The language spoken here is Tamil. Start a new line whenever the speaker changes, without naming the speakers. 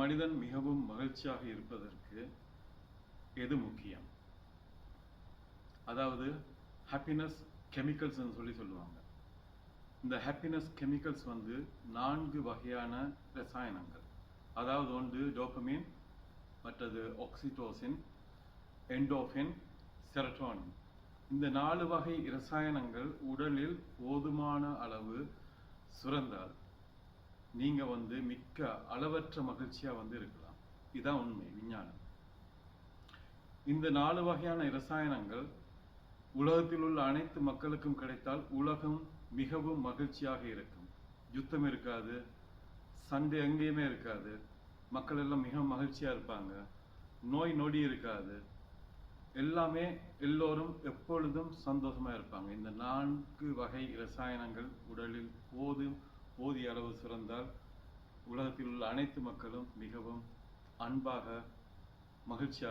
மனிதன் மிகவும் மகிழ்ச்சியாக இருப்பதற்கு எது முக்கியம்? அதாவது ஹாப்பினஸ் கெமிக்கல்ஸ் சொல்லி சொல்லுவாங்க. இந்த ஹாப்பினஸ் கெமிக்கல்ஸ் வந்து நான்கு வகையான ரசாயனங்கள். அதாவது ஒன்று டோபமின் மற்றது ஆக்சிடோசின் எண்டோஃபின் செரட்டோனின் இந்த நாலு வகை ரசாயனங்கள் உடலில் போதுமான அளவு சுரந்தால் நீங்க வந்து மிக்க அளவற்ற மகிழ்ச்சியா வந்து இருக்கலாம். இதுதான் உண்மை விஞ்ஞானம். இந்த நாலு வகையான ரசாயனங்கள் உலகத்தில் உள்ள அனைத்து மக்களுக்கும் கிடைத்தால் உலகம் மிகவும் மகிழ்ச்சியாக இருக்கும். யுத்தம் இருக்காது சண்டை எங்கேயுமே இருக்காது மக்கள் எல்லாம் மிக மகிழ்ச்சியா இருப்பாங்க நோய் நொடி இருக்காது எல்லாமே எல்லோரும் எப்பொழுதும் சந்தோஷமா இருப்பாங்க. இந்த நான்கு வகை ரசாயனங்கள் உடலில் போதும் போதிய அளவு சுரந்தால் உலகத்தில் உள்ள அனைத்து மக்களும் மிகவும் அன்பாக மகிழ்ச்சியாக